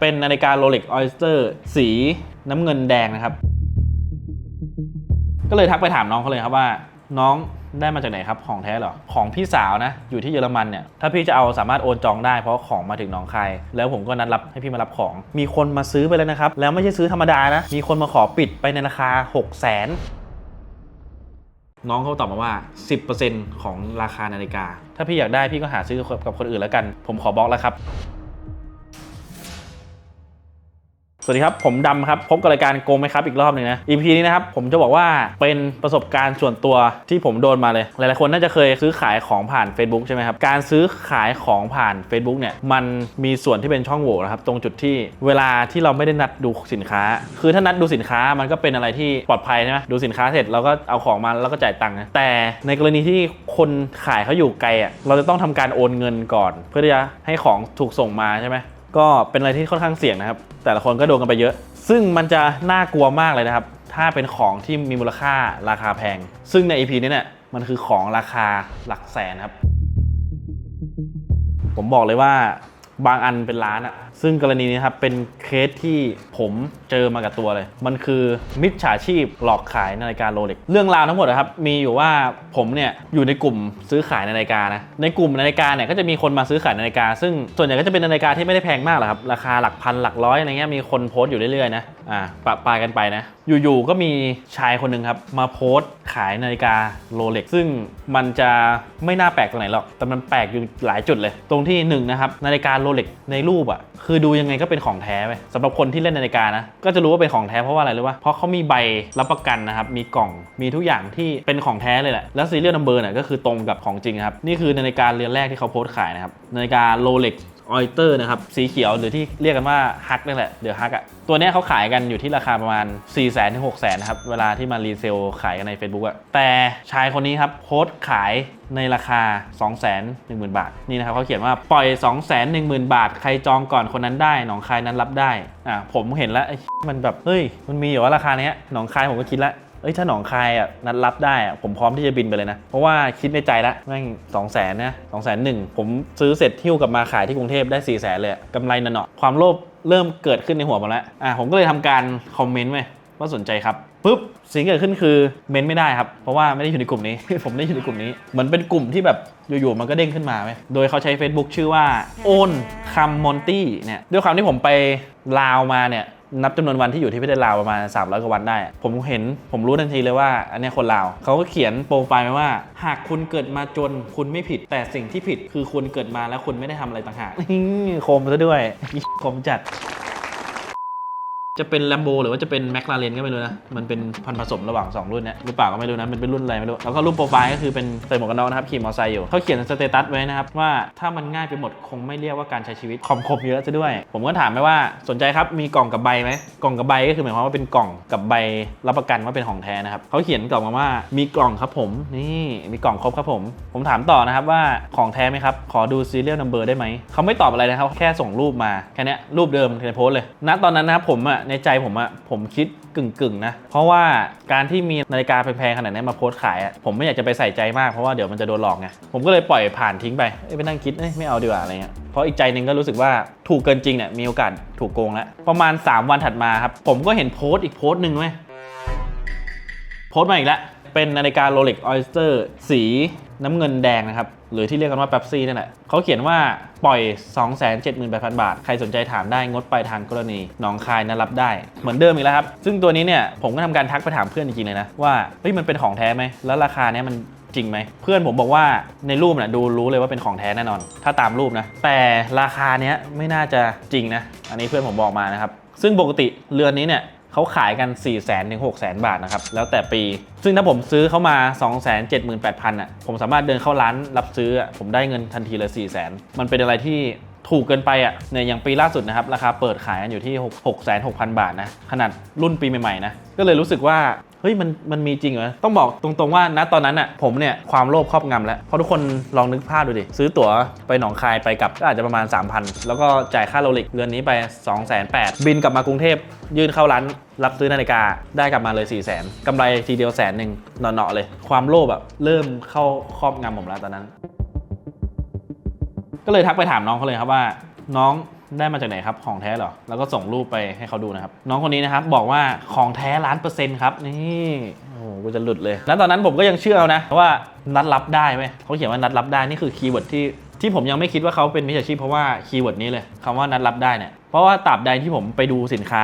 เป็นนาฬิกา Rolex Oyster สีน้ำเงินแดงนะครับ ก็เลยทักไปถามน้องเขาเลยครับว่า น้องได้มาจากไหนครับ ของแท้เหรอ ของพี่สาวนะ อยู่ที่เยอรมันเนี่ย ถ้าพี่จะเอาสามารถโอนจองได้เพราะของมาถึงหนองคาย แล้วผมก็นัดรับให้พี่มารับของ มีคนมาซื้อไปแล้วนะครับ แล้วไม่ใช่ซื้อธรรมดานะ มีคนมาขอปิดไปในราคา 6 0 0 0 0นน้องเขาตอบมาว่า 10%ของราคานาฬิกา ถ้าพี่อยากได้พี่ก็หาซื้อกับคนอื่นแล้วกัน ผมขอบล็อกแล้วครับ วัสดีครับ ผมดำครับ พบกับรายการโกงไหมครับอีกรอบหนึ่งนะ EP นี้นะครับ ผมจะบอกว่าเป็นประสบการณ์ส่วนตัวที่ผมโดนมาเลย หลายๆคนน่าจะเคยซื้อขายของผ่าน Facebook ใช่ไหมครับ การซื้อขายของผ่าน Facebook เนี่ย มันมีส่วนที่เป็นช่องโหว่นะครับ ตรงจุดที่เวลาที่เราไม่ได้นัดดูสินค้า คือถ้านัดดูสินค้ามันก็เป็นอะไรที่ปลอดภัยใช่ไหมดูสินค้าเสร็จเราก็เอาของมาแล้วก็จ่ายตังค์นะแต่ในกรณีที่คนขายเขาอยู่ไกลอะเราจะต้องทำการโอนเงินก่อน เพื่อที่จะให้ของถูกส่งมาใช่ไหม ก็เป็นอะไรที่ค่อนข้างเสี่ยงนะครับ แต่ละคนก็โดนกันไปเยอะ ซึ่งมันจะน่ากลัวมากเลยนะครับ ถ้าเป็นของที่มีมูลค่าราคาแพง ซึ่งใน EP นี้เนี่ยมันคือของราคาหลักแสนครับ ผมบอกเลยว่าบางอันเป็นล้านอะ ซึ่งกรณีนี้ครับเป็นเคสที่ผมเจอมากับตัวเลย มันคือมิจฉาชีพหลอกขายนาฬิกาโรเล็กเรื่องราวทั้งหมดนะครับมีอยู่ว่าผมเนี่ยอยู่ในกลุ่มซื้อขายนาฬิกานะในกลุ่มนาฬิกาเนี่ยก็จะมีคนมาซื้อขายนาฬิกา ซึ่งส่วนใหญ่ก็จะเป็นนาฬิกาที่ไม่ได้แพงมากหรอกครับราคาหลักพันหลักร้อยอะไรเงี้ยมีคนโพสต์อยู่เรื่อยๆนะอ่าปะปายกันไปนะอยู่ๆก็มีชายคนหนึ่งครับมาโพสต์ขายนาฬิกาโรเล็กซึ่งมันจะไม่น่าแปลกตรงไหนหรอกแต่มันแปลกอยู่หลายจุดเลย ตรงที่หนึ่งนะครับนาฬิกาโรเล็กในรูปอะ่ะคือดูยังไงก็เป็นของแท้ไปสำหรับคนที่เล่นนาฬิกานะก็จะรู้ว่าเป็นของแท้เพราะว่าอะไรรู้ป่ะเพราะเขามีใบรับประกันนะครับมีกล่องมีทุกอย่างที่เป็นของแท้เลยแหละแล้วซีเรียลนัมเบอร์เนี่ยก็คือตรงกับของจริงครับนี่คือนาฬิกาเรือนแรกที่เขาโพสต์ขายนะครับนาฬิกาโรเล็ก ออยเตอร์นะครับสีเขียวหรือที่เรียกกันว่าฮักนี่แหละเดี๋ยวฮักอะตัวนี้เขาขายกันอยู่ที่ราคาประมาณ 4 0 0 0 0 0ถึง6 0 0 0 0นะครับ เวลาที่มารีเซลขายกันใน Facebook อะแต่ชายคนนี้ครับโพสต์ขายในราคา 2 1 0 0 0 0 บาท นี่นะครับเขาเขียนว่าปล่อย 2 1 0 0 0 0 บาท ใครจองก่อนคนนั้นได้ หนองคายนั้นรับได้อะผมเห็นแล้วมันแบบเฮ้ยมันมีอยู่ว่าราคาเนี้ยหนองคายผมก็คิดแล้ว เอ้ยถ้าหนองคายอะนัดรับได้อะผมพร้อมที่จะบินไปเลยนะ เพราะว่าคิดในใจแล้วแม่งสองแสนนะสองแสนหนึ่งผมซื้อเสร็จหิ้วกลับมาขายที่กรุงเทพได้4ี่แสนเลยอะกำไรนั่นเนาะความโลภเริ่มเกิดขึ้นในหัวผมแล้วอะผมก็เลยทำการคอมเมนต์ไว้ว่าสนใจครับปุ๊บสิ่งที่เกิดขึ้นคือเมนต์ไม่ได้ครับ เพราะว่าไม่ได้อยู่ในกลุ่มนี้ ผมไม่ได้อยู่ในกลุ่มนี้เหมือนเป็นกลุ่มที่แบบอยู่ๆมันก็เด้งขึ้นมาไหมโดยเขาใช้ Facebook ชื่อว่าโอนคัมมอนตี้เนี่ยด้วยความที่ผมไปลาวมาเนี่ย นับจำนวนวันที่อยู่ที่ประเทศลาวประมาณ 300 กว่าวันได้ ผมเห็นผมรู้ทันทีเลยว่า อันเนี้ยคนลาวเขาก็เขียนโปรไฟล์ไว้ว่า หากคุณเกิดมาจนคุณไม่ผิด แต่สิ่งที่ผิดคือคุณเกิดมาแล้วคุณไม่ได้ทำอะไรต่างหากคมซะด้วยคมจัด จะเป็น Lambo หรือว่าจะเป็น McLaren ก็ไม่รู้นะ มันเป็นพันผสมระหว่าง 2 รุ่นเนี้ยหรือเปล่าก็ไม่รู้นะ มันเป็นรุ่นอะไรไม่รู้ แล้วก็รูปโปรไฟล์ก็คือเป็นใส่หมวกกันน็อกนะครับ ขี่มอเตอร์ไซค์อยู่ เขาเขียนสเตตัสไว้นะครับ ว่าถ้ามันง่ายไปหมดคงไม่เรียกว่าการใช้ชีวิตคอมคมเยอะซะด้วย ผมก็ถามไปว่าสนใจครับมีกล่องกับใบไหมกล่องกับใบก็คือหมายความว่าเป็นกล่องกับใบรับประกันว่าเป็นของแท้นะครับเขาเขียนกล่องมาว่ามีกล่องครับผมนี่มีกล่องครบครับผม ผมถามต่อนะครับว่าของแท้ไหมครับขอดู serial number ได้ไหมเขาไม่ตอบอะไรนะครับแค่ส่งรูปมาแค่เนี้รูปเดิมในโพสเลยณตอนนั้นนะครับผมอะในใจผมอะผมคิดกึ่งๆนะ เพราะว่าการที่มีนาฬิกาแพงๆขนาดนี้มาโพสต์ขายอะผมไม่อยากจะไปใส่ใจมากเพราะว่าเดี๋ยวมันจะโดนหลอกไงผมก็เลยปล่อยผ่านทิ้งไปเอ้ยไปนั่งคิดเอ้ยไม่เอาดีกว่าอะไรเงี้ยเพราะอีกใจหนึ่งก็รู้สึกว่าถูกเกินจริงเนี่ยมีโอกาสถูกโกงแล้วประมาณ 3 วันถัดมาครับผมก็เห็นโพสต์อีกโพสต์หนึ่งไหมโพสต์มาอีกแล้ว เป็นนาฬิกา Rolex Oyster สีน้ำเงินแดงนะครับ หรือที่เรียกกันว่า Pepsi นั่นแหละเขาเขียนว่าปล่อย 278,000 บาท ใครสนใจถามได้งดไปทางกรณีหนองคายนะรับได้ เหมือนเดิมอีกแล้วครับ ซึ่งตัวนี้เนี่ยผมก็ทำการทักไปถามเพื่อนจริงๆเลยนะ ว่าเฮ้ยมันเป็นของแท้ไหม แล้วราคาเนี้ยมันจริงไหม เพื่อนผมบอกว่าในรูปน่ะดูรู้เลยว่าเป็นของแท้แน่นอน ถ้าตามรูปนะ แต่ราคาเนี้ยไม่น่าจะจริงนะ อันนี้เพื่อนผมบอกมานะครับซึ่งปกติเรือนนี้เนี่ย เขาขายกัน 4 0 0 0 0 0ถึง6 0 0 0 0 บาทนะครับ แล้วแต่ปี ซึ่งถ้าผมซื้อเข้ามา 2 7 8 0 0 0อะ ผมสามารถเดินเข้าร้านรับซื้ออะผมได้เงินทันทีเลย 4 0 0 0 0 0 มันเป็นอะไรที่ถูกเกินไปอะเนี่ยอย่างปีล่าสุดนะครับ ราคาเปิดขายกันอยู่ที่ 6 6 6 0 0 0 บาทนะ ขนาดรุ่นปีใหม่ๆนะ ก็เลยรู้สึกว่า เฮ้ยมันมันมีจริงเหรอต้องบอกตรงๆว่าณตอนนั้นอะผมเนี่ยความโลภครอบงำแล้วเพราะทุกคนลองนึกภาพดูดิซื้อตั๋วไปหนองคายไปกลับก็อาจจะประมาณ 3,000 แล้วก็จ่ายค่าโรเล็กเรือนนี้ไป2 8 0 0 0บินกลับมากรุงเทพยื่นเข้าร้านรับซื้อนาฬิกาได้กลับมาเลย 4 0 0 0 0 0กำไรทีเดียวแสนหนึ่งเนาะๆเลย ความโลภแบบเริ่มเข้าครอบงำผมแล้วตอนนั้น ก็เลยทักไปถามน้องเขาเลยครับว่าน้อง ได้มาจากไหนครับของแท้เหรอ แล้วก็ส่งรูปไปให้เขาดูนะครับ น้องคนนี้นะครับบอกว่าของแท้ล้านเปอร์เซ็นต์ครับ นี่โอ้โหกูจะหลุดเลย แล้วตอนนั้นผมก็ยังเชื่อนะว่านัดรับได้ไหมเขาเขียนว่านัดรับได้นี่คือคีย์เวิร์ดที่ที่ผมยังไม่คิดว่าเขาเป็นมิจฉาชีพเพราะว่าคีย์เวิร์ดนี้เลยคำว่านัดรับได้เนี่ยเพราะว่าตราบใดที่ผมไปดูสินค้า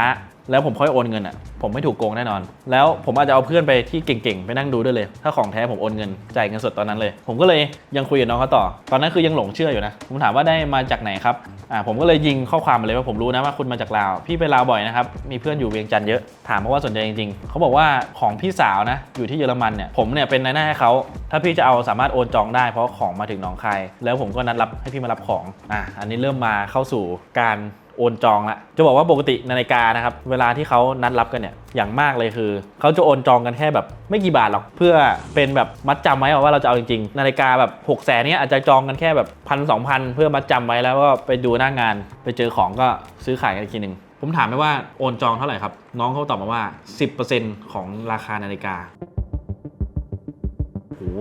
แล้วผมค่อยโอนเงินอะ ผมไม่ถูกโกงแน่นอน แล้วผมอาจจะเอาเพื่อนไปที่เก่งๆ ไปนั่งดูด้วยเลย ถ้าของแท้ผมโอนเงินจ่ายเงินสดตอนนั้นเลย ผมก็เลยยังคุยกับน้องเขาต่อ ตอนนั้นคือยังหลงเชื่ออยู่นะ ผมถามว่าได้มาจากไหนครับ อ่าผมก็เลยยิงข้อความมาเลยว่าผมรู้นะว่าคุณมาจากลาว พี่ไปลาวบ่อยนะครับ มีเพื่อนอยู่เวียงจันทร์เยอะ ถามเพราะว่าสนใจจริงๆ เขาบอกว่าของพี่สาวนะ อยู่ที่เยอรมันเนี่ย ผมเนี่ยเป็นนายหน้าให้เขา ถ้าพี่จะเอาสามารถโอนจองได้เพราะของมาถึงหนองคาย แล้วผมก็นัดรับให้พี่มารับของ อ่าอันนี้เริ่มมาเข้าสู่การ โอนจองละจะบอกว่าปกตินาฬิกานะครับเวลาที่เขานัดรับกันเนี่ยอย่างมากเลยคือเขาจะโอนจองกันแค่แบบไม่กี่บาทหรอกเพื่อเป็นแบบมัดจำไว้ว่าเราจะเอาจริงๆนาฬิกาแบบ6กแสนเนี้ยอาจจะจองกันแค่แบบพันสองพันเพื่อมัดจำไว้แล้วก็ไปดูหน้างาน ไปเจอของก็ซื้อขายกันอีกทีหนึ่งผมถามไปว่าโอนจองเท่าไหร่ครับน้องเขาตอบมาว่า 10%ของราคานาฬิกา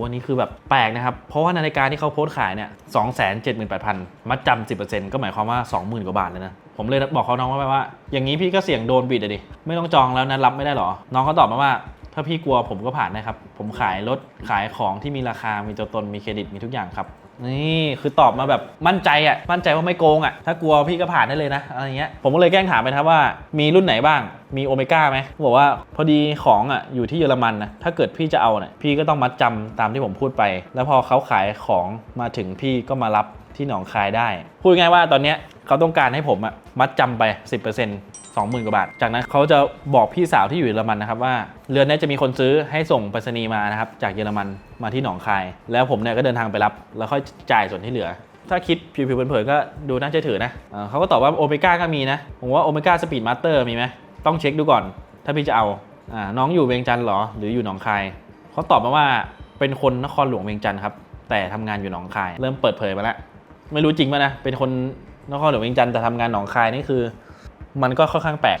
อันนี้คือแบบแปลกนะครับ เพราะว่านาฬิกาที่เขาโพสต์ขายเนี่ยสองแสนเจ็ดหมื่นแปดพันมัดจำสิบเปอร์เซ็นต์ก็หมายความว่าสองหมื่นกว่าบาทเลยนะ ผมเลยบอกเขาน้องว่าว่า อย่างนี้พี่ก็เสี่ยงโดนบิดอะดิ ไม่ต้องจองแล้วนะรับไม่ได้หรอ น้องเขาตอบมาว่า ถ้าพี่กลัวผมก็ผ่านนะครับ ผมขายรถขายของที่มีราคา มีตัวตน มีเครดิต มีทุกอย่างครับ นี่คือตอบมาแบบมั่นใจอะมั่นใจว่าไม่โกงอะถ้ากลัวพี่ก็ผ่านได้เลยนะอะไรเงี้ยผมก็เลยแกล้งถามไปครับว่ามีรุ่นไหนบ้างมีโอเมก้าไหมบอกว่าพอดีของอะอยู่ที่เยอรมันนะถ้าเกิดพี่จะเอาเนี่ยพี่ก็ต้องมัดจำตามที่ผมพูดไป แล้วพอเขาขายของมาถึงพี่ก็มารับที่หนองคายได้ พูดง่ายว่าตอนเนี้ยเขาต้องการให้ผมอะมัดจำไป 10% 20,000กว่าบาท จากนั้นเขาจะบอกพี่สาวที่อยู่เยอรมันนะครับว่า เรือนนี้จะมีคนซื้อให้ส่งไปรษณีย์มานะครับจากเยอรมัน มาที่หนองคาย แล้วผมเนี่ยก็เดินทางไปรับ แล้วค่อยจ่ายส่วนที่เหลือ ถ้าคิดผิวๆเผินๆก็ดูน่าเชื่อถือนะเอ่อเขาก็ตอบว่าโอเมก้าก็มีนะ ผมว่าโอเมก้าสปีดมาสเตอร์มีไหมต้องเช็คดูก่อน ถ้าพี่จะเอาอาน้องอยู่เวียงจันทร์เหรอ หรืออยู่หนองคายเขาตอบมาว่าเป็นคนนครหลวงเวียงจันทร์ครับแต่ทำงานอยู่หนองคาย เริ่มเปิดเผยมาแล้วไม่รู้จริงป่ะนะเป็นคนนครหลวงเวียงจันทร์แต่ทำงานหนองคายนี่คือ มันก็ค่อนข้างแปลก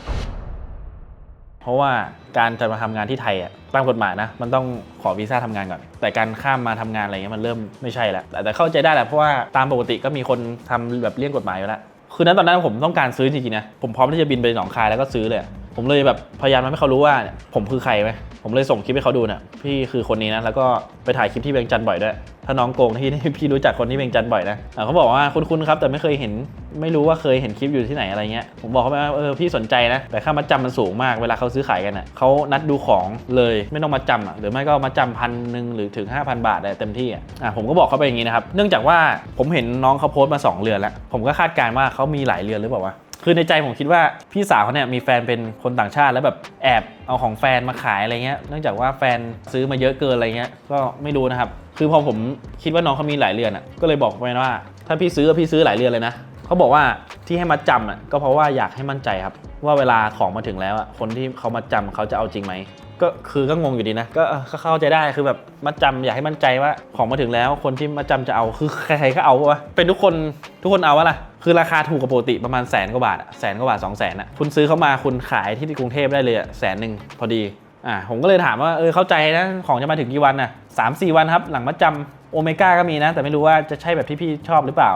เพราะว่าการจะมาทำงานที่ไทยอะตามกฎหมายนะมันต้องขอวีซ่าทำงานก่อน แต่การข้ามมาทำงานอะไรเงี้ยมันเริ่มไม่ใช่แล้วแต่เข้าใจได้แหละเพราะว่าตามปกติก็มีคนทำแบบเลี่ยงกฎหมายอยู่แล้วคือนั้นตอนนั้นผมต้องการซื้อจริงๆนะผมพร้อมที่จะบินไปหนองคายแล้วก็ซื้อเลย ผมเลยแบบพยายามทำให้เขารู้ว่าเนี่ยผมคือใครไหมผมเลยส่งคลิปให้เขาดูเนี่ยพี่คือคนนี้นะแล้วก็ไปถ่ายคลิปที่เวียงจันทร์บ่อยด้วย ถ้าน้องโกงที่ที่พี่รู้จักคนที่เวียงจันทร์บ่อยนะเขาบอกว่าคุ้นๆครับแต่ไม่เคยเห็นไม่รู้ว่าเคยเห็นคลิปอยู่ที่ไหนอะไรเงี้ยผมบอกเขาไปว่าเออพี่สนใจนะ แต่ค่ามัดจำมันสูงมากเวลาเขาซื้อขายกันอะเขานัดดูของเลยไม่ต้องมาจำอะหรือไม่ก็มาจำพันหนึ่งหรือถึง 5,000 บาทได้เต็มที่อะอะผมก็บอกเขาไปอย่างนี้นะครับเนื่องจากว่าผมเห็นน้องเขาโพสต์มา 2 เรือนแล้วผมก็คาดการณ์ว่าเขามีหลายเรือนหรือเปล่าวะ คือในใจผมคิดว่าพี่สาวเขาเนี่ยมีแฟนเป็นคนต่างชาติแล้วแบบแอบเอาของแฟนมาขายอะไรเงี้ยเนื่องจากว่าแฟนซื้อมาเยอะเกินอะไรเงี้ยก็ไม่รู้นะครับ คือพอผมคิดว่าน้องเขามีหลายเรือนอะก็เลยบอกไปว่า ถ้าพี่ซื้อพี่ซื้อหลายเรือนเลยนะเขาบอกว่าที่ให้มัดจำอะก็เพราะว่าอยากให้มั่นใจครับ ว่าเวลาของมาถึงแล้วอะคนที่เขามาจำเขาจะเอาจริงไหม ก็คือก็งงอยู่ดีนะก็เออก็เข้าใจได้คือแบบมัดจำอยากให้มั่นใจว่าของมาถึงแล้วคนที่มัดจำจะเอาคือใครๆก็เอาวะเป็นทุกคนทุกคนเอาวะล่ะคือราคาถูกกว่าปกติประมาณแสนกว่าบาทอะแสนกว่าบาทสองแสนอะคุณซื้อเข้ามาคุณขายที่กรุงเทพได้เลยอะแสนหนึ่งพอดีอ่าผมก็เลยถามว่าเออเข้าใจนะของจะมาถึงกี่วันน่ะสามสี่วันครับหลังมัดจำโอเมก้าก็มีนะ แต่ไม่รู้ว่าจะใช่แบบที่พี่ชอบหรือเปล่า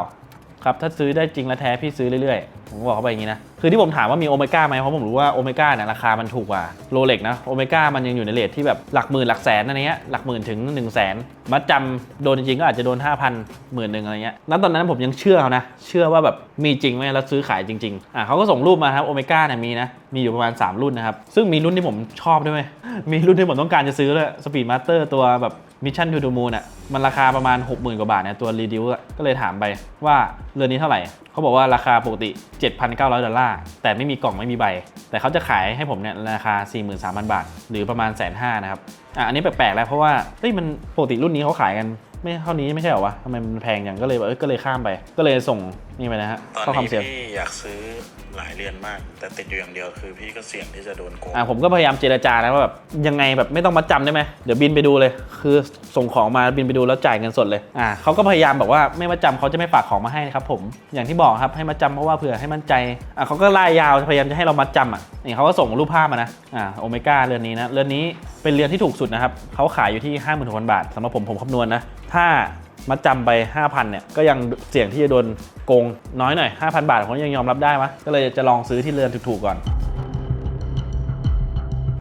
ครับถ้าซื้อได้จริงและแท้พี่ซื้อเรื่อยๆ ผมบอกเขาไปอย่างนี้นะ คือที่ผมถามว่ามีโอเมก้าไหมเพราะผมรู้ว่าโอเมก้าเนี่ยราคามันถูกกว่าโรเล็กนะโอเมก้ามันยังอยู่ในเลทที่แบบหลักหมื่นหลักแสนอะไรเงี้ยหลักหมื่นถึง1นึ่งแสนมัดจำโดนจริงก็อาจจะโดน 5 0 0 0หมื่นหนึ่งอะไรเงี้ยนั้นตอนนั้นผมยังเชื่อเขานะ เชื่อว่าแบบมีจริงไหมแล้วซื้อขายจริงๆอะเขาก็ส่งรูปมาครับโอเมก้าเนี่ยมีนะมีอยู่ประมาณ 3 รุ่นนะครับซึ่งมีรุ่นที่ผมชอบด้วยไหมมีรุ่นที่ผมต้องการจะซื้อเลยสปีดมาสเตอร์ตัวแบบ มิชชั่นทูดูมูนอะมันราคาประมาณ 60,000 กว่าบาทเนี่ยตัวรีดิวก็เลยถามไปว่าเรือนนี้เท่าไหร่ เขาบอกว่าราคาปกติ 7,900 ดอลลาร์ แต่ไม่มีกล่องไม่มีใบ แต่เขาจะขายให้ผมเนี่ยราคา 43,000 บาท หรือประมาณแสนห้านะครับอะอันนี้แปลกๆแล้วเพราะว่าเฮ้ยมันปกติรุ่นนี้เขาขายกันไม่เท่านี้ไม่ใช่เหรอวะทำไมมันแพงอย่างก็เลยเอ้ยก็เลยข้ามไป ก็เลยส่ง นี่ไปนะฮะตอนข้อความนี้เสียงพี่อยากซื้อหลายเรือนมาก แต่ติดอยู่อย่างเดียวคือพี่ก็เสี่ยงที่จะโดนโกงอะผมก็พยายามเจรจานะว่าแบบยังไงแบบไม่ต้องมาจำได้ไหมเดี๋ยวบินไปดูเลย คือส่งของมาบินไปดูแล้วจ่ายเงินสดเลยอะเขาก็พยายามบอกว่าไม่มาจำเขาจะไม่ฝากของมาให้นะครับผมอย่างที่บอกครับให้มาจำเพราะว่าเผื่อให้มั่นใจอะเขาก็ไล่ยาวพยายามจะให้เรามาจำอะนี่เขาก็ส่งรูปภาพมานะอะโอเมก้าเรือนนี้นะเรือนนี้เป็นเรือนที่ถูกสุดนะครับเขาขายอยู่ที่ 56,000บาทสำหรับผมผมคำนวณนะถ้า มัดจำไป 5,000เนี่ยก็ยังเสี่ยงที่จะโดนโกงน้อยหน่อย 5,000 บาทผมยังยอมรับได้มะก็เลยจะลองซื้อที่เรือนถูกๆก่อน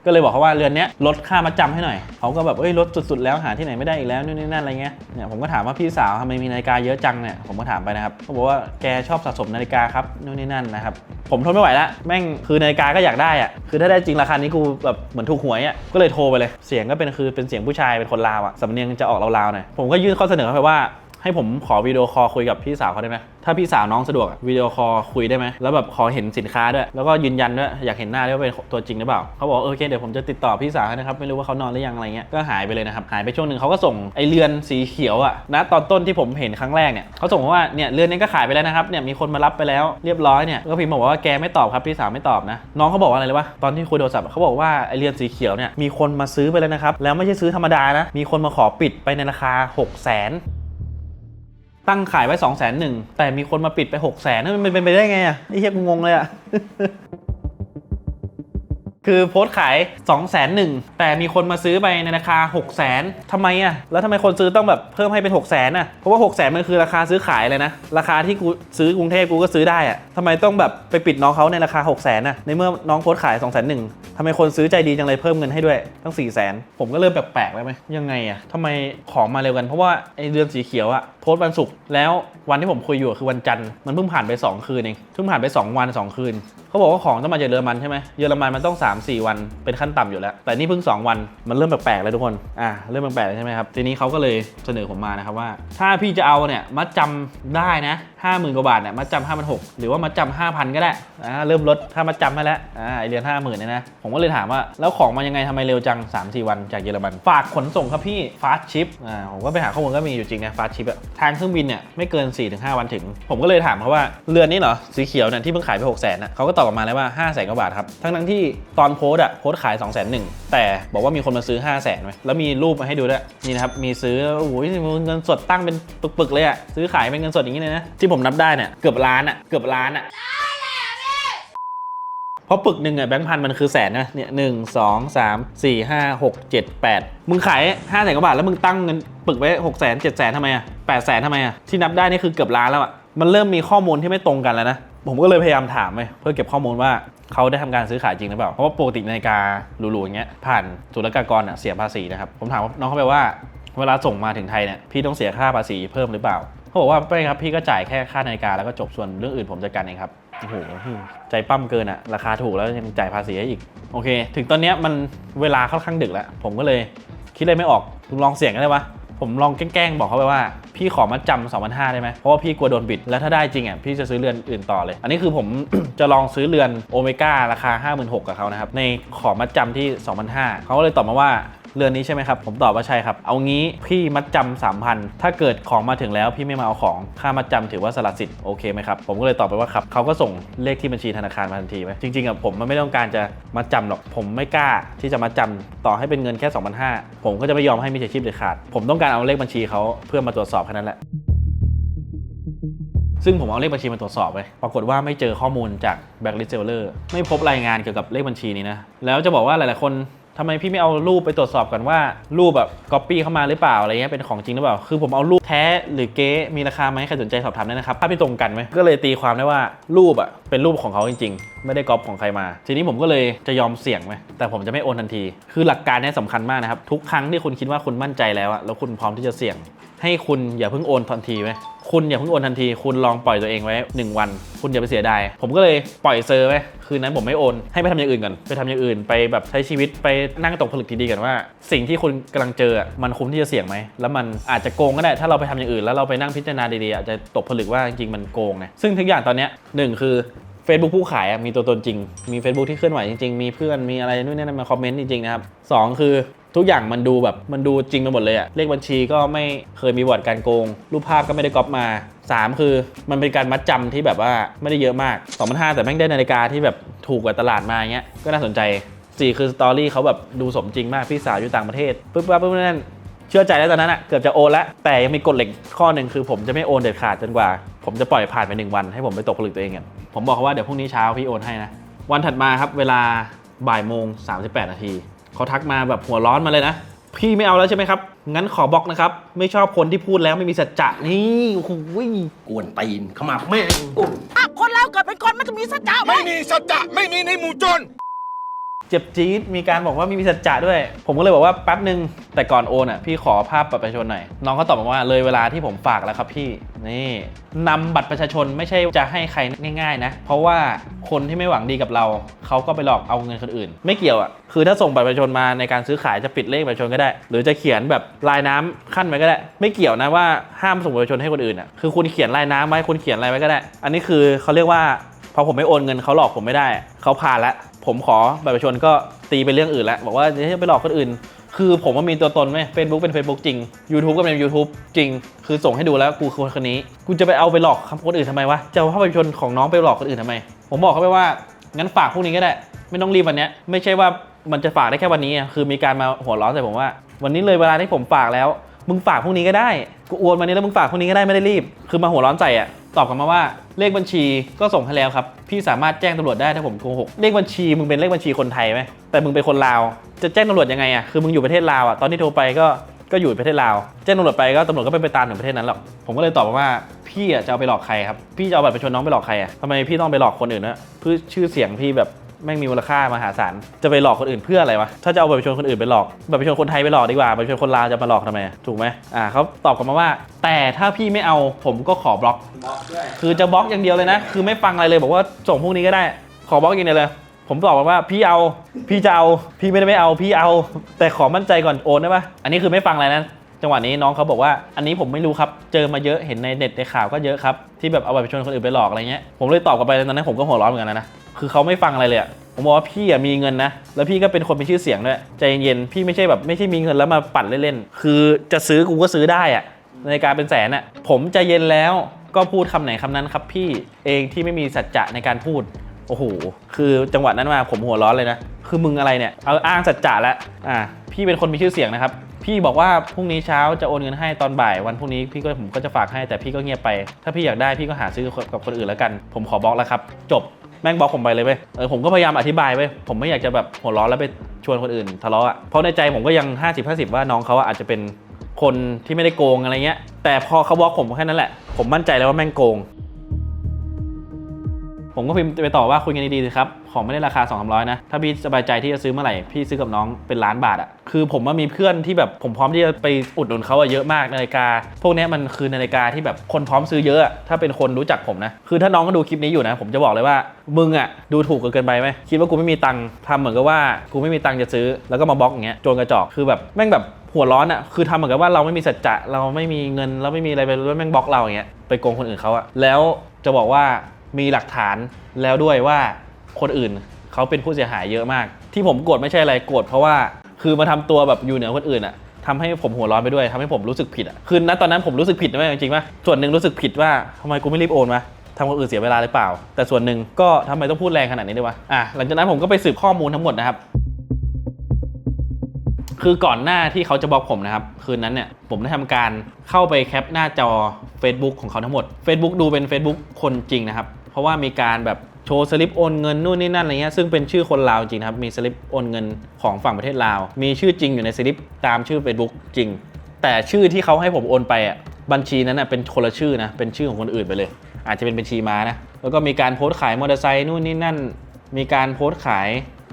ก็เลยบอกเขาว่าเรือนเนี้ยลดค่ามัดจำให้หน่อยเขาก็แบบเอ้ยลดสุดๆแล้วหาที่ไหนไม่ได้อีกแล้วนู่นนี่นั่นอะไรเงี้ยเนี่ยผมก็ถามว่าพี่สาวทำไมมีนาฬิกาเยอะจังเนี่ยผมก็ถามไปนะครับเขาบอกว่าแกชอบสะสมนาฬิกาครับนู่นนี่นั่นนะครับผมทนไม่ไหวละแม่งคือนาฬิกาก็อยากได้อะคือถ้าได้จริงราคานี้กูแบบเหมือนถูกหวยอะก็เลยโทรไปเลย เสียงก็เป็นคือเป็นเสียงผู้ชายเป็นคนลาวอะสำเนียงจะออกลาวๆหน่อยผมก็ยื่นข้อเสนอไปว่า ให้ผมขอวิดีโอคอลคุยกับพี่สาวเขาได้ไหมถ้าพี่สาวน้องสะดวกวิดีโอคอลคุยได้ไหมแล้วแบบขอเห็นสินค้าด้วย แล้วก็ยืนยันด้วยอยากเห็นหน้าด้วยว่าเป็นตัวจริงหรือเปล่าเขาบอกโอเคเดี๋ยวผมจะติดต่อพี่สาวให้นะครับไม่รู้ว่าเขานอนหรือยังอะไรเงี้ยก็หายไปเลยนะครับหายไปช่วงหนึ่งเขาก็ส่งไอเรือนสีเขียวอะนะตอนต้นที่ผมเห็นครั้งแรกเนี่ยเขาส่งมาว่าเนี่ยเรือนนี้ก็ขายไปแล้วนะครับเนี่ยมีคนมารับไปแล้วเรียบร้อยเนี่ยก็พิมพ์บอกว่าแกไม่ตอบครับพี่สาวไม่ตอบนะน้องเขาบอกว่าอะไรเลยว่าตอนที่คุยโทรศัพท์เขาบอกว่าไอเรือนสีเขียวเนี่ยมีคนมาซื้อไปแล้วนะครับแล้วไม่ใช่ซื้อธรรมดานะมีคนมาขอปิดไปในราคา 6 0 0 0 0 ตั้งขายไว้2องแสนหนึ่งแต่มีคนมาปิดไป6กแสนนั่นมันเป็นไปได้ไงอะไอ้เหี้ยกูงงเลยอะ คือโพสต์ขาย2องแสนหนึ่งแต่มีคนมาซื้อไปในราคา6กแสนทำไมอะ แล้วทำไมคนซื้อต้องแบบเพิ่มให้เป็น6กแสนอะ เพราะว่า6กแสนมันคือราคาซื้อขายเลยนะ ราคาที่กูซื้อกรุงเทพกูก็ซื้อได้อะทำไมต้องแบบไปปิดน้องเขาในราคา6กแสนอะ ในเมื่อน้องโพสต์ขาย2องแสนหนึ่งทำไมคนซื้อใจดีจังเลยเพิ่มเงินให้ด้วยตั้ง4ี่แสนผมก็เริ่มแปลกๆแล้วไหมยังไงอะทำไมของมาเร็วกันเพราะว่าไอเดือนสีเขียวอะโพสต์วันศุกร์แล้ววันที่ผมคุยอยู่คือวันจันทร์มันเพิ่งผ่านไป 2 คืนเองเพิ่งผ่านไป 2 วัน 2 คืนเขาบอกว่าของต้องมาจากเยอรมันใช่ไหมเยอรมันมันต้อง 3 4 วันเป็นขั้นต่ำอยู่แล้ว แต่นี่เพิ่ง 2 วันมันเริ่มแปลกๆเลยทุกคนอะเริ่มแปลกๆใช่ไหมครับทีนี้เขาก็เลยเสนอผมมานะครับว่า ถ้าพี่จะเอาเนี่ยมัดจำได้นะห้าหมื่นกว่าบาทเนี่ยมัดจำห้าพันหกหรือว่ามัดจำห้าพันก็ได้อ่าเริ่มลดถ้ามัดจำให้แล้วอ่าไอเดือนห้าหมื่นเนี่ยนะ ผมก็เลยถามว่าแล้วของมายังไงทำไมเร็วจัง 3 4 วันจากเยอรมัน ฝากขนส่งครับพี่ฟาสชิปอ่าผมก็ไปหาข้อมูลก็มีอยู่จริงนะฟาสชิปอะทางเครื่องบินเนี่ยไม่เกิน 4-5 วันถึง ผมก็เลยถามเขาว่าเรือนนี้เหรอสีเขียวเนี่ยที่เพิ่งขายไป6 0 0 0 0นนะเขาก็ตอบกลับมาเลยว่า5 0 0 0 0 0กว่าบาทครับทั้งทั้งที่ตอนโพสอะโพสขาย 2 0 0 0 0 0แต่บอกว่ามีคนมาซื้อ 5 0 0 0 0นไว้แล้วมีรูปมาให้ดูด้วยนี่นะครับมีซื้อโอ้โหเงินสดตั้งเป็นปึกๆเลยอะซื้อขายเป็นเงินสดอย่างนี้เลยนะที่ผมนับได้เนี่ยเกือบล้านอะเกือบล้านอะเพราะปึกหนึ่งอะแบงค์พันมันคือแสนนะเนี่ยหนึ่งสองสามสี่ห้าหกเจ็ดแปดมึงขายห้าแสนกว่าบาทแล้วมึงตั้งเงินปึกไว้หกแสนเจ็ดแสนทำไมอะแปดแสนทำไมอะที่นับได้นี่คือเกือบล้านแล้วอะมันเริ่มมีข้อมูลที่ไม่ตรงกันแล้วนะผมก็เลยพยายามถามไปเพื่อเก็บข้อมูลว่าเขาได้ทำการซื้อขายจริงหรือเปล่า เพราะว่าปกตินาฬิกาหรูๆอย่างเงี้ยผ่านศุลกากรอะเสียภาษีนะครับ ผมถามน้องเขาไปว่า เวลาส่งมาถึงไทยเนี่ยพี่ต้องเสียค่าภาษีเพิ่มหรือเปล่า เขาบอกว่าไม่ครับพี่ก็จ่ายแค่ค่านาฬิกาแล้วก็จบส่วนเรื่องอื่นผมจัดการเองครับโอ้โหใจปั้มเกินอะราคาถูกแล้วยังจ่ายภาษีให้อีกโอเค ถึงตอนเนี้ยมันเวลาค่อนข้างดึกแล้ว ผมก็เลยคิดอะไรไม่ออกลองเสี่ยงกันได้ปะผมลองแกล้งๆบอกเขาไปว่าพี่ขอมาจำ2,500ได้ไหมเพราะว่าพี่กลัวโดนบิด แล้วถ้าได้จริงอะพี่จะซื้อเรือนอื่นต่อเลย อันนี้คือผม จะลองซื้อเรือนโอเมก้าราคา 56,000กับเขานะครับ ในขอมาจำที่ 2,500เขาก็เลยตอบมาว่า เรือนนี้ใช่ไหมครับ ผมตอบว่าใช่ครับ เอางี้พี่มัดจำสามพันถ้าเกิดของมาถึงแล้วพี่ไม่มาเอาของ ค่ามัดจำถือว่าสละสิทธิ์โอเคไหมครับ ผมก็เลยตอบไปว่าครับเขาก็ส่งเลขที่บัญชีธนาคารมาทันทีไหมจริงๆอะผมมันไม่ต้องการจะมัดจำหรอก ผมไม่กล้าที่จะมัดจำต่อให้เป็นเงินแค่2 5 0 0ผมก็จะไม่ยอมให้มิจฉาชีพเด็ดขาด ผมต้องการเอาเลขบัญชีเขาเพื่อมาตรวจสอบแค่นั้นแหละซึ่งผมเอาเลขบัญชีมาตรวจสอบไปปรากฏว่าไม่เจอข้อมูลจาก Blacklist Seller ไม่พบรายงานเกี่ยวกับเลขบัญชีนี้นะ แล้วจะบอกว่าหลาย ๆ คน ทำไมพี่ไม่เอารูปไปตรวจสอบกันว่า รูปแบบก๊อปปี้เข้ามาหรือเปล่าอะไรเงี้ยเป็นของจริงหรือเปล่า คือผมเอารูปแท้หรือเก๊มีราคาไหมใครสนใจสอบถามได้นะครับภาพไม่ตรงกันไหมก็เลยตีความได้ว่ารูปอะเป็นรูปของเขาจริง ๆ ไม่ได้ก๊อปของใครมา ทีนี้ผมก็เลยจะยอมเสี่ยงไหมแต่ผมจะไม่โอนทันที คือหลักการนี้สำคัญมากนะครับทุกครั้งที่คุณคิดว่าคุณมั่นใจแล้วอะแล้วคุณพร้อมที่จะเสี่ยง ให้คุณอย่าเพิ่งโอนทันทีไหม คุณอย่าเพิ่งโอนทันที คุณลองปล่อยตัวเองไว้ 1 วัน คุณอย่าไปเสียดาย ผมก็เลยปล่อยเซอร์ไว้คืนนั้นผมไม่โอน ให้ไปทำอย่างอื่นก่อน ไปทำอย่างอื่น ไปแบบใช้ชีวิต ไปนั่งตกผลึกดีๆกันว่า สิ่งที่คุณกำลังเจอ มันคุ้มที่จะเสี่ยงไหม แล้วมันอาจจะโกงก็ได้ ถ้าเราไปทำอย่างอื่น แล้วเราไปนั่งพิจารณาดีๆ อาจจะตกผลึกว่าจริงๆ มันโกงไงซึ่งทุกอย่างตอนเนี้ยหนึ่งคือ Facebook ผู้ขายอะมีตัวตนจริง มี Facebook ที่เคลื่อนไหวจริงๆ มีเพื่อน มีอะไรนู่นนี่นั่นมาคอมเมนต์จริงๆ นะครับสองคือ ทุกอย่างมันดูแบบมันดูจริงไปหมดเลยอะเลขบัญชีก็ไม่เคยมีบอร์ดการโกง รูปภาพก็ไม่ได้ก๊อปมา 3 คือมันเป็นการมัดจำที่แบบว่าไม่ได้เยอะมาก2,500แต่แม่งได้นาฬิกาที่แบบถูกกว่าตลาดมาเงี้ยก็น่าสนใจ 4 คือสตอรี่เขาแบบดูสมจริงมากพี่สาวอยู่ต่างประเทศปุ๊บปั๊บปุ๊บนั่นเชื่อใจแล้วตอนนั้นอะเกือบจะโอนแล้วแต่ยังมีกฎเหล็กข้อหนึ่งคือ ผมจะไม่โอนเด็ดขาดจนกว่า ผมจะปล่อยผ่านไปหนึ่งวันให้ผมไปตกผลึกตัวเองอะผมบอกเขาว่าเดี๋ยวพรุ่งนี้เช้าพี่โอนให้นะวันถัดมาครับเวลาบ่ายโมง38นาที เขาทักมาแบบหัวร้อนมาเลยนะ พี่ไม่เอาแล้วใช่ไหมครับ งั้นขอบล็อกนะครับ ไม่ชอบคนที่พูดแล้วไม่มีสัจจะนี่โอ้โหกวนตีนขมับแม่ง อะคนเราเกิดเป็นคนมันจะมีสัจจะไหม ไม่มีสัจจะไม่มีในหมู่โจร เจ็บจี๊ดมีการบอกว่าไม่มีสัจจะด้วย ผมก็เลยบอกว่าแป๊บหนึ่งแต่ก่อนโอนอะพี่ขอภาพบัตรประชาชนหน่อยน้องก็ตอบมาว่าเลยเวลาที่ผมฝากแล้วครับพี่นี่นำบัตรประชาชนไม่ใช่จะให้ใครง่าย ๆ นะ เพราะว่าคนที่ไม่หวังดีกับเราเขาก็ไปหลอกเอาเงินคนอื่น ไม่เกี่ยวอะคือถ้าส่งบัตรประชาชนมาในการซื้อขายจะปิดเลขบัตรประชาชนก็ได้ หรือจะเขียนแบบลายน้ำขั้นไว้ก็ได้ ไม่เกี่ยวนะว่าห้ามส่งบัตรประชาชนให้คนอื่นอะคือคุณเขียนลายน้ำไว้คุณเขียนอะไรไว้ก็ได้ อันนี้คือเขาเรียกว่าพอผมไม่โอนเงินเขาหลอกผมไม่ได้เขาผ่าแล้ว ผมขอบัตรประชาชนก็ตีไปเรื่องอื่นแล้ว บอกว่าจะไปหลอกคนอื่น คือผมว่ามีตัวตนไหม Facebook เป็น Facebook จริง YouTube ก็เป็น YouTube จริง คือส่งให้ดูแล้วกูคือคนนี้ กูจะไปเอาไปหลอกคนอื่นทำไมวะ จะเอาภาพประชาชนของน้องไปหลอกคนอื่นทำไม ผมบอกเขาไปว่างั้นฝากพรุ่งนี้ก็ได้ ไม่ต้องรีบวันนี้ไม่ใช่ว่ามันจะฝากได้แค่วันนี้ คือมีการมาหัวร้อนใส่ผมว่า วันนี้เลยเวลาที่ผมฝากแล้ว มึงฝากพรุ่งนี้ก็ได้ กูโอนมานี้แล้วมึงฝากพรุ่งนี้ก็ได้ไม่ได้รีบ คือมาหัวร้อนใส่ะ ตอบกลับมาว่าเลขบัญชีก็ส่งให้แล้วครับ พี่สามารถแจ้งตำรวจได้ถ้าผมโกหกเลขบัญชีมึงเป็นเลขบัญชีคนไทยไหมแต่มึงเป็นคนลาวจะแจ้งตำรวจยังไงอะคือมึงอยู่ประเทศลาวอะตอนที่โทรไปก็ก็อยู่ประเทศลาวแจ้งตำรวจไปก็ตำรวจก็ไม่ไปตามถึงประเทศนั้นหรอกผมก็เลยตอบว่าพี่อะจะเอาไปหลอกใครครับพี่จะเอาบัตรประชาชนน้องไปหลอกใครอะทำไมพี่ต้องไปหลอกคนอื่นนะเพื่อชื่อเสียงพี่แบบ แม่งมีมูลค่ามหาศาล จะไปหลอกคนอื่นเพื่ออะไรวะ ถ้าจะเอาบัตรประชาชนคนอื่นไปหลอก บัตรประชาชนคนไทยไปหลอกดีกว่า บัตรประชาชนคนลาวจะมาหลอกทำไม ถูกไหมอ่าเขาตอบกลับมาว่า แต่ถ้าพี่ไม่เอาผมก็ขอบล็อกคือจะบล็อกอย่างเดียวเลยนะ คือไม่ฟังอะไรเลย บอกว่าส่งพรุ่งนี้ก็ได้ ขอบล็อกอย่างเดียวเลย ผมตอบไปว่าพี่เอา พี่จะเอา พี่ไม่ได้ไม่เอา พี่เอา แต่ขอมั่นใจก่อนโอนได้ปะอันนี้คือไม่ฟังอะไรนะ จังหวะนี้น้องเขาบอกว่าอันนี้ผมไม่รู้ครับเจอมาเยอะเห็นในเน็ตในข่าวก็เยอะครับที่แบบเอาบัตรประชาชนคนอื่นไปหลอกอะไรเงี้ยผมเลยตอบกลับไปตอนนั้นผมก็หัวร้อนเหมือนกันนะคือเขาไม่ฟังอะไรเลยผมบอกว่าพี่อะมีเงินนะ แล้วพี่ก็เป็นคนมีชื่อเสียงด้วยใจเย็นๆพี่ไม่ใช่แบบไม่ใช่มีเงินแล้วมาปั่นเล่นๆคือจะซื้อกูก็ซื้อได้อะในการเป็นแสนอะผมใจเย็นแล้วก็พูดคำไหนคำนั้นครับพี่เองที่ไม่มีสัจจะในการพูดโอ้โห คือจังหวะนั้นมาผมหัวร้อนเลยนะ คือมึงอะไรเนี่ย เอาอ้างสัจจะแล้ว อ่า พี่เป็นคนมีชื่อเสียงนะครับ พี่บอกว่าพรุ่งนี้เช้าจะโอนเงินให้ตอนบ่าย วันพรุ่งนี้พี่ก็ผมก็จะฝากให้แต่พี่ก็เงียบไป ถ้าพี่อยากได้พี่ก็หาซื้อกับคนอื่นแล้วกัน ผมขอบล็อกแล้วครับ จบแม่งบล็อกผมไปเลยเว้ยเออผมก็พยายามอธิบายเว้ยผมไม่อยากจะแบบหัวร้อนแล้วไปชวนคนอื่นทะเลาะอะเพราะในใจผมก็ยัง 50-50 ว่าน้องเขาอะอาจจะเป็นคนที่ไม่ได้โกงอะไรเงี้ยแต่พอเขาบล็อกผมแค่นั้นแหละ ผมมั่นใจแล้วว่าแม่งโกง ผมก็พิมพ์ไปต่อว่าคุยกันดีๆสิครับ ของไม่ได้ราคา2 3 0 0นะ ถ้าพี่สบายใจที่จะซื้อเมื่อไหร่ พี่ซื้อกับน้องเป็นล้านบาทอะคือผมว่ามีเพื่อนที่แบบผมพร้อมที่จะไปอุดหนุนเขาอะเยอะมากนาฬิกา พวกนี้มันคือนาฬิกาที่แบบคนพร้อมซื้อเยอะ ถ้าเป็นคนรู้จักผมนะ คือถ้าน้องก็ดูคลิปนี้อยู่นะ ผมจะบอกเลยว่ามึงอะดูถูกเกินไปไหมคิดว่ากูไม่มีตังค์ทำเหมือนกับว่ากูไม่มีตังค์จะซื้อแล้วก็มาบล็อกอย่างเงี้ยโจรกระจอกคือแบบแม่งแบบหัวร้อนอะคือทำเหมือนกับว่าเราไม่มีสัจจะเราไม่มีเงินเราไม่มีอะไรไปแล้วแม่งบล็อกเราอย่างเงี้ยไปโกงคนอื่นเขาอะแล้วจะบอกว่า มีหลักฐานแล้วด้วยว่าคนอื่นเขาเป็นผู้เสียหายเยอะมาก ที่ผมโกรธไม่ใช่อะไรโกรธเพราะว่าคือมาทำตัวแบบอยู่เหนือคนอื่นอะทำให้ผมหัวร้อนไปด้วยทำให้ผมรู้สึกผิดอะคือณตอนนั้นผมรู้สึกผิดนะจริงๆว่าส่วนหนึ่งรู้สึกผิดว่าทำไมกูไม่รีบโอนวะทำคนอื่นเสียเวลาหรือเปล่า แต่ส่วนหนึ่งก็ทำไมต้องพูดแรงขนาดนี้ด้วยวะอะหลังจากนั้นผมก็ไปสืบข้อมูลทั้งหมดนะครับ คือก่อนหน้าที่เขาจะบล็อกผมนะครับ คืนนั้นเนี่ยผมได้ทำการเข้าไปแคปหน้าจอ Facebook ของเขาทั้งหมด Facebook ดูเป็น Facebook คนจริงนะครับ เพราะว่ามีการแบบโชว์สลิปโอนเงินนู่นนี่นั่นอะไรเงี้ยซึ่งเป็นชื่อคนลาวจริงครับมีสลิปโอนเงินของฝั่งประเทศลาว มีชื่อจริงอยู่ในสลิปตามชื่อ Facebook จริง แต่ชื่อที่เขาให้ผมโอนไปอะบัญชีนั้นน่ะเป็นคนละชื่อนะเป็นชื่อของคนอื่นไปเลย อาจจะเป็นบัญชีม้านะแล้วก็มีการโพสต์ขายมอเตอร์ไซค์นู่นนี่นั่น มีการโพสต์ขาย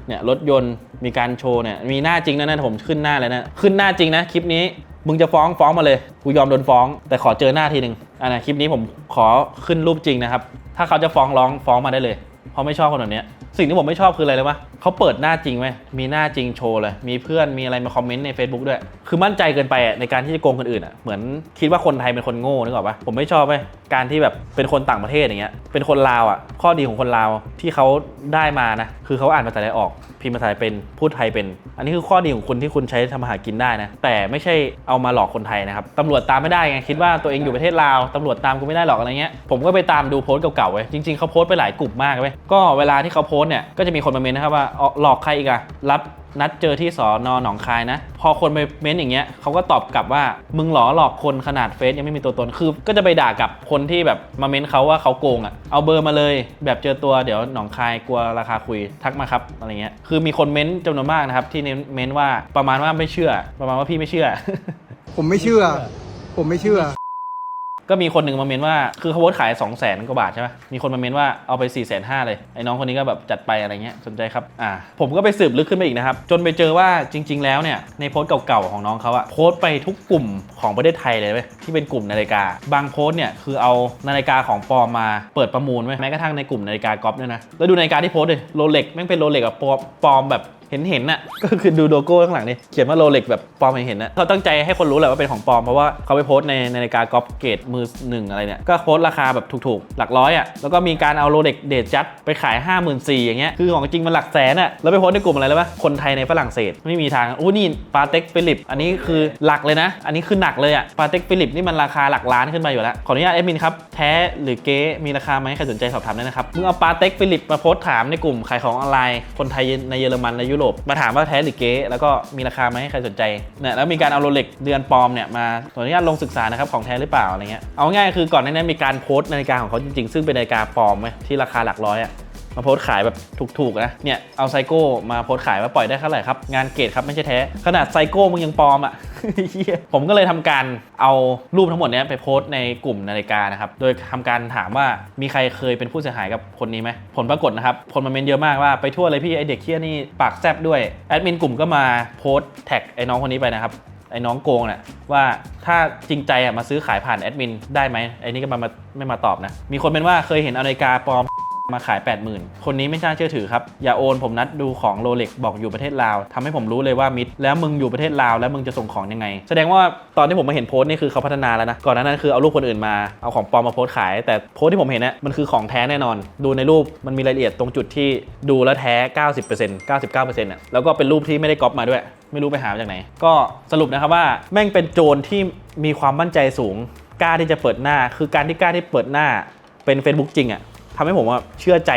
เนี่ยรถยนต์มีการโชว์เนี่ยมีหน้าจริงนะนะผมขึ้นหน้าเลยนะขึ้นหน้าจริงนะคลิปนี้มึงจะฟ้องฟ้องมาเลยกูยอมโดนฟ้อง แต่ขอเจอหน้าทีหนึ่งอันนะคลิปนี้ผมขอขึ้นรูปจริงนะครับ ถ้าเขาจะฟ้องร้องฟ้องมาได้เลยเพราะไม่ชอบคนแบบเนี้ย สิ่งที่ผมไม่ชอบคืออะไรเลยวะเขาเปิดหน้าจริงไหมมีหน้าจริงโชว์เลย มีเพื่อนมีอะไรมาคอมเมนต์ใน Facebook ด้วย คือมั่นใจเกินไปอะในการที่จะโกงคนอื่นอะเหมือนคิดว่าคนไทยเป็นคนโง่นึกออกปะผมไม่ชอบไปการที่แบบเป็นคนต่างประเทศอย่างเงี้ยเป็นคนลาวอะข้อดีของคนลาวที่เขาได้มานะคือเขาอ่านภาษาไทยออกพิมพ์ภาษาไทยเป็นพูดไทยเป็น อันนี้คือข้อดีของคุณที่คุณใช้ทำมาหากินได้นะแต่ไม่ใช่เอามาหลอกคนไทยนะครับตำรวจตามไม่ได้ไงคิดว่าตัวเองอยู่ประเทศลาวตำรวจตามกูไม่ได้หรอกอะไรเงี้ยผมก็ไปตามดูโพสต์เก่าๆไว้จริงๆเขาโพสต์ไปหลายกลุ่มมากเว้ยก็เวลาที่เขาโพสต์ต์เนี่ยก็จะมีคนมาเมนนะครับว่าหลอกใครอีกอะรับนัดเจอที่สอนอหนองคายนะ พอคนไปเม้นอย่างเงี้ยเขาก็ตอบกลับว่ามึงหลอหลอกคนขนาดเฟซยังไม่มีตัวตนคือ ก็จะไปด่ากับคนที่แบบมาเม้นเขาว่าเขาโกงอะเอาเบอร์มาเลย แบบเจอตัวเดี๋ยวหนองคายกลัวราคาคุยทักมาครับอะไรเงี้ยคือมีคนเม้นจำนวนมากนะครับที่เน้นเม้นว่าประมาณว่าไม่เชื่อ ประมาณว่าพี่ไม่เชื่อ ผมไม่เชื่อ ผมไม่เชื่อ ก็มีคนหนึ่งมาเมนว่า คือเขาโพสต์ขาย 2 0 0แสนกว่าบาทใช่ไหมมีคนมาเมนว่าเอาไป4ี่แสนห้าเลย ไอ้น้องคนนี้ก็แบบจัดไปอะไรเงี้ย สนใจครับ อ่า ผมก็ไปสืบลึกขึ้นไปอีกนะครับ จนไปเจอว่าจริง ๆ แล้วเนี่ย ในโพสต์เก่าๆของน้องเขาอะโพสต์ไปทุกกลุ่มของประเทศไทยเลยเว้ยที่เป็นกลุ่มนาฬิกา บางโพสต์เนี่ยคือเอานาฬิกาของปลอมมาเปิดประมูลไว้ยแม้กระทั่งในกลุ่มนาฬิกากอล์ฟด้วยนะ แล้วดูนาฬิกาที่โพสต์เลยโรเล็กแม่งเป็นโรเล็กแบบปลอมปลอมแบบ เห็นเห็นน่ะก็คือดูโลโก้ข้างหลังนี่เขียนว่าโรเล็กแบบปลอมเห็นเห็นน่ะเขาตั้งใจให้คนรู้แหละว่าเป็นของปลอมเพราะว่าเขาไปโพสต์ในนาฬิกากอล์ฟเกรดมือหนึ่งอะไรเนี่ยก็โพสต์ราคาแบบถูกๆ หลักร้อยอะแล้วก็มีการเอาโรเล็กเดทจัดไปขาย 5 4 0 0 0อย่างเงี้ยคือของจริงมันหลักแสนอะแล้วไปโพสต์ในกลุ่มอะไรเลยปะคนไทยในฝรั่งเศสไม่มีทางอู้นี่ปาเต็กฟิลิปอันนี้คือหลักเลยนะ อันนี้คือหนักเลยอะปาเต็กฟิลิปนี่มันราคาหลักล้านขึ้นไปอยู่แล้วขออนุญาตแอดมินครับแท้หรือเก๊มีราคาไหมใครสนใจสอบถามได้นะครับมึงเอาปาเต็กฟิลิปมาโพสถามในกลุ่มขายของออนไลน์คนไทยในเยอรมันในยุโรปมาถามว่าแท้หรือเก๊แล้วก็มีราคาไหมให้ใครสนใจเนี่ยแล้วมีการเอาโรเล็กเดือนปลอมเนี่ยมาขออนุญาตลงศึกษานะครับของแท้หรือเปล่าอะไรเงี้ยเอาง่ายคือก่อนหน้านี้มีการโพสต์นาฬิกาของเขาจริงๆ ซึ่งเป็นนาฬิกาปลอมไหมที่ราคาหลักร้อยอะ มาโพสขายแบบถูกๆนะ เนี่ยเอาไซโก้มาโพสขายว่าปล่อยได้เท่าไหร่ครับ งานเกรดครับไม่ใช่แท้ ขนาดไซโก้มึงยังปลอมอะผมก็เลยทำการเอารูปทั้งหมดนี้ไปโพสในกลุ่มนาฬิกานะครับ โดยทำการถามว่ามีใครเคยเป็นผู้เสียหายกับคนนี้ไหม ผลปรากฏนะครับ คนมาเมนเยอะมากว่าไปทั่วเลยพี่ไอเด็กเคี้ยนี่ปากแซบด้วย แอดมินกลุ่มก็มาโพสแท็กไอ้น้องคนนี้ไปนะครับไอ้น้องโกงเนี่ยว่าถ้าจริงใจอะมาซื้อขายผ่านแอดมินได้ไหมไอ้นี่ก็มาไม่มาตอบนะ มีคนเป็นว่าเคยเห็นอนาฬิกาปลอม มาขาย 80,000 คนนี้ไม่น่าเชื่อถือครับ อย่าโอนผมนัดดูของโรเล็กบอกอยู่ประเทศลาวทำให้ผมรู้เลยว่ามิดแล้วมึงอยู่ประเทศลาวแล้วมึงจะส่งของยังไง แสดงว่าตอนที่ผมมาเห็นโพสต์นี่คือเขาพัฒนาแล้วนะ ก่อนหน้านั้นคือเอารูปคนอื่นมาเอาของปลอมมาโพสต์ขาย แต่โพสต์ที่ผมเห็นนี่มันคือของแท้แน่นอน ดูในรูปมันมีรายละเอียดตรงจุดที่ดูแล้วแท้ 90% 99%อะแล้วก็เป็นรูปที่ไม่ได้ก๊อปมาด้วย ไม่รู้ไปหามาจากไหน ก็สรุปนะครับว่าแม่งเป็นโจรที่มีความมั่นใจสูงกล้าที่จะเปิดหน้า คือการที่กล้าที่เปิดหน้าเป็น Facebook จริงอะ่ะ ทำให้ผมว่าเชื่อใจ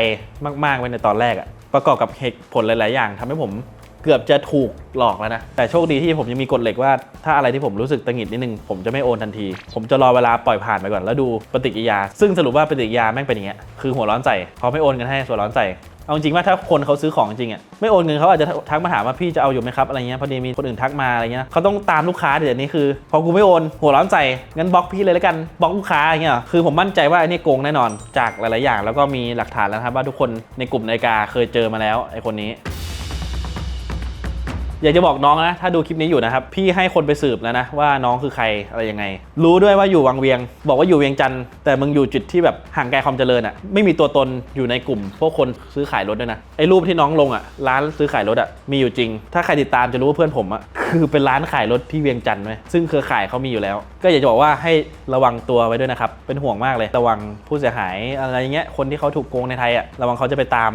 มากๆไปในตอนแรกอะ่ะประกอบกับเหตุผลหลาย ๆ อย่างทำให้ผมเกือบจะถูกหลอกแล้วนะ แต่โชคดีที่ผมยังมีกฎเหล็กว่า ถ้าอะไรที่ผมรู้สึกตังหงิดนิดนึง ผมจะไม่โอนทันที ผมจะรอเวลาปล่อยผ่านไปก่อนแล้วดูปฏิกิริยา ซึ่งสรุปว่าปฏิกิริยาแม่งเป็นอย่างเงี้ยคือหัวร้อนใส่พอไม่โอนกันให้ส่วนร้อนใส เอาจริงว่าถ้าคนเขาซื้อของจริงอะไม่โอนเงินเขาอาจจะทักมาถามว่าพี่จะเอาอยู่ไหมครับอะไรเงี้ยพอดีมีคนอื่นทักมาอะไรเงี้ยเขาต้องตามลูกค้าเดี๋ยวนี้คือ พอกูไม่โอนหัวร้อนใจงั้นบล็อกพี่เลยแล้วกันบล็อกลูกค้าอย่างเงี้ยคือผมมั่นใจว่าไอ้นี่โกงแน่นอนจากหลาย ๆ อย่าง แล้วก็มีหลักฐานแล้วครับว่าทุกคนในกลุ่มนาฬิกาเคยเจอมาแล้วไอ้คนนี้ อยากจะบอกน้องนะ ถ้าดูคลิปนี้อยู่นะครับ พี่ให้คนไปสืบแล้วนะ ว่าน้องคือใครอะไรยังไง รู้ด้วยว่าอยู่วังเวียง บอกว่าอยู่เวียงจันทร์แต่มึงอยู่จุดที่แบบห่างไกลความเจริญอะไม่มีตัวตนอยู่ในกลุ่ม พวกคนซื้อขายรถด้วยนะไอ้รูปที่น้องลงอะร้านซื้อขายรถอะมีอยู่จริง ถ้าใครติดตามจะรู้ว่าเพื่อนผมอะคือเป็นร้านขายรถที่เวียงจันทร์ไหมซึ่งเครือข่ายเขามีอยู่แล้ว ก็อยากจะบอกว่าให้ระวังตัวไว้ด้วยนะครับเป็นห่วงมากเลยระวังผู้เสียหายอะไรเงี้ยคนที่เขาถูกโกงในไทยอะระวังเขาจะไปตาม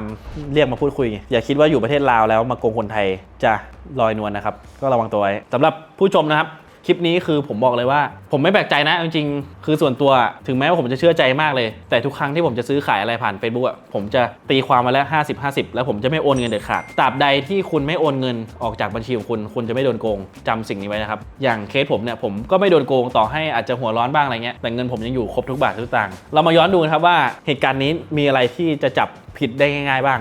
เรียกมาพูดคุย อย่าคิดว่าอยู่ประเทศลาวแล้วมาโกงคนไทยจะ ลอยนวลนะครับ ก็ระวังตัวไว้สำหรับผู้ชมนะครับ คลิปนี้คือผมบอกเลยว่า ผมไม่แปลกใจนะจริงๆคือส่วนตัวถึงแม้ว่าผมจะเชื่อใจมากเลย แต่ทุกครั้งที่ผมจะซื้อขายอะไรผ่าน Facebook อะผมจะตีความมาแล้ว 50 50 แล้วผมจะไม่โอนเงินเด็ดขาดตราบใดที่คุณไม่โอนเงินออกจากบัญชีของคุณ คุณจะไม่โดนโกงจำสิ่งนี้ไว้นะครับอย่างเคสผมเนี่ยผมก็ไม่โดนโกงต่อให้อาจจะหัวร้อนบ้างอะไรเงี้ยแต่เงินผมยังอยู่ครบทุกบาททุกสตางค์เรามาย้อนดูนะครับว่าเหตุการณ์นี้มีอะไรที่จะจับผิดได้ง่าย ๆ บ้าง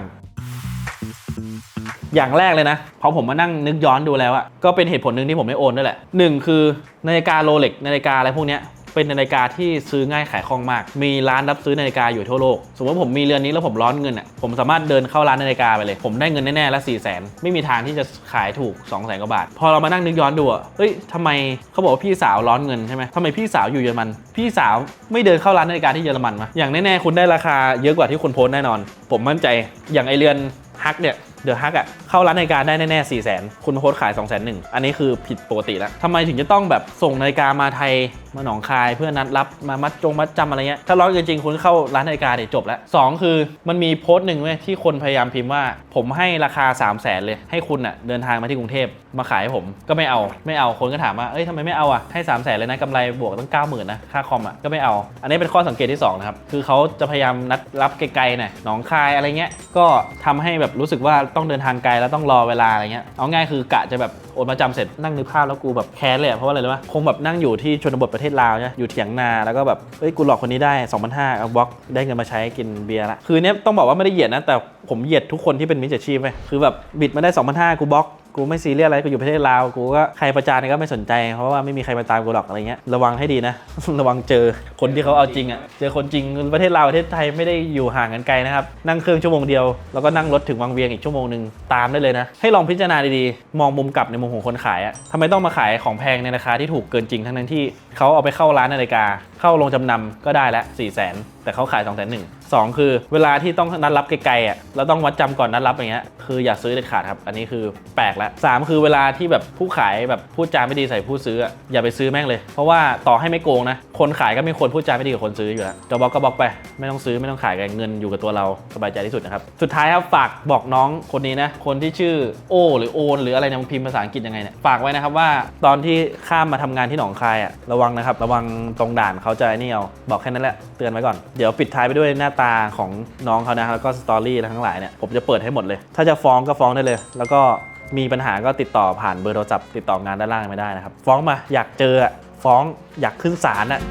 อย่างแรกเลยนะพอผมมานั่งนึกย้อนดูแล้วอะก็เป็นเหตุผลหนึ่งที่ผมไม่โอนด้วยแหละหนึ่งคือนาฬิกาโรเล็กนาฬิกาอะไรพวกเนี้ยเป็นนาฬิกาที่ซื้อง่ายขายคล่องมาก มีร้านรับซื้อนาฬิกาอยู่ทั่วโลก สมมติผมมีเรือนนี้แล้วผมร้อนเงินอะผมสามารถเดินเข้าร้านนาฬิกาไปเลย ผมได้เงินแน่ๆละ4 0 0 0 0นไม่มีทางที่จะขายถูก2 0 0 0 0 0กว่าบาท พอเรามานั่งนึกย้อนดูอะเอ้ยทำไมเขาบอกว่าพี่สาวร้อนเงินใช่ไหมทำไมพี่สาวอยู่เยอรมัน พี่สาวไม่เดินเข้าร้านนาฬิกาที่เยอรมันมาอย่างแน่ๆคุณได้ราคาเยอะกว่าที่คุณโพสแน่นอน ผมมั่นใจ อย่างไอเรือนฮักเนี่ย เดอะฮักอะเข้าร้านนาฬิกาได้แน่ๆ4 0 0 0 0 0คุณโพสขาย2 0 0 0 0 0อันนี้คือผิดปกติแล้วทำไมถึงจะต้องแบบส่งนาฬิกามาไทยมาหนองคายเพื่อนัดรับมามัดจงมัดจำอะไรเงี้ยถ้าร้อยจริงๆคุณเข้าร้านนาฬิกาเดี๋ยวจบแล้วสองคือมันมีโพสต์หนึ่งเว้ยที่คนพยายามพิมพ์ว่า ผมให้ราคา 3 0 0 0 0 0เลยให้คุณอะเดินทางมาที่กรุงเทพมาขายให้ผมก็ไม่เอาไม่เอาคนก็ถามว่าเอ้ยทำไมไม่เอาอะให้ 3 0 0 0 0 0เลยนะกำไรบวกตั้ง90,000นะค่าคอมอะก็ไม่เอา อันนี้เป็นข้อสังเกตที่สองนะครับคือเขาจะพยายามนัดรับไกลๆหน่อยหนองคายอะไรเงี้ยก็ทำให้แบบรู้สึกว่าต้องเดินทางไกลแล้วต้องรอเวลาอะไรเงี้ยเอาง่ายคือกะจะแบบโอนมาจำเสร็จนั่งนึกภาพแล้วกูแบบแค้นเลยเพราะว่าอะไรรู้ปะคงแบบนั่งอยู่ที่ชนบทประเทศลาวเนี่ยอยู่เถียงนาแล้วก็แบบเอ้ยกูหลอกคนนี้ได้2,500เอาบล็อกได้เงินมาใช้กินเบียร์ละคือเนี้ยต้องบอกว่าไม่ได้เหยียดนะแต่ผมเหยียดทุกคนที่เป็นมิจฉาชีพไปคือแบบบิดมาได้2,500กูบล็อก กูไม่ซีเรียสอะไรกูอยู่ประเทศลาว กูก็ใครประจานก็ไม่สนใจ เพราะว่าไม่มีใครมาตามกูหรอกอะไรเงี้ยระวังให้ดีนะ ระวังเจอคนที่เขาเอาจริงอะเจอคนจริงประเทศลาวประเทศไทยไม่ได้อยู่ห่างกันไกลนะครับนั่งเครื่องชั่วโมงเดียวแล้วก็นั่งรถถึงวังเวียงอีกชั่วโมงหนึ่งตามได้เลยนะให้ลองพิจารณาดีๆมองมุมกลับในมุมของคนขายอะทำไมต้องมาขายของแพงในราคาที่ถูกเกินจริงทั้งนั้นที่เขาเอาไปเข้าร้านนาฬิกา เข้าโรงจำนำก็ได้ละ4 0 0 0 0 0แต่เขาขาย 2 0 0 0 0 0สองคือเวลาที่ต้องนัดรับไกลๆอะแล้วต้องวัดจำก่อนนัดรับอย่างเงี้ยคืออย่าซื้อเด็ดขาดครับ อันนี้คือแปลกแล้วสามคือเวลาที่แบบผู้ขายแบบพูดจาไม่ดีใส่ผู้ซื้ออะอย่าไปซื้อแม่งเลย เพราะว่าต่อให้ไม่โกงนะ คนขายก็ไม่ควรพูดจาไม่ดีกับคนซื้ออยู่แล้วจะบอกก็บอกไป ไม่ต้องซื้อไม่ต้องขายกันเงินอยู่กับตัวเราสบายใจที่สุดนะครับสุดท้ายครับฝากบอกน้องคนนี้นะคนที่ชื่อโอ หรือโอนหรืออะไรเนี่ยมึงพิมพ์ภาษาอังกฤษยังไงเนี่ยฝากไว้นะครับว่าตอนที่ข้ามมาทำงานที่หนองคายอะระวังนะครับระวังตรงด่านเขาจะไอ้นี่เอาบอกแค่นั้นแหละเตือนไว้ก่อน เดี๋ยวปิดท้ายไปด้วยหน้าตาของน้องเขานะแล้วก็สตอรี่ทั้งหลายเนี่ยผมจะเปิดให้หมดเลย ถ้าจะฟ้องก็ฟ้องได้เลย แล้วก็มีปัญหาก็ติดต่อผ่านเบอร์โทรศัพท์ติดต่องานด้านล่างไม่ได้นะครับ ฟ้องมาอยากเจอฟ้องอยากขึ้นศาลอะ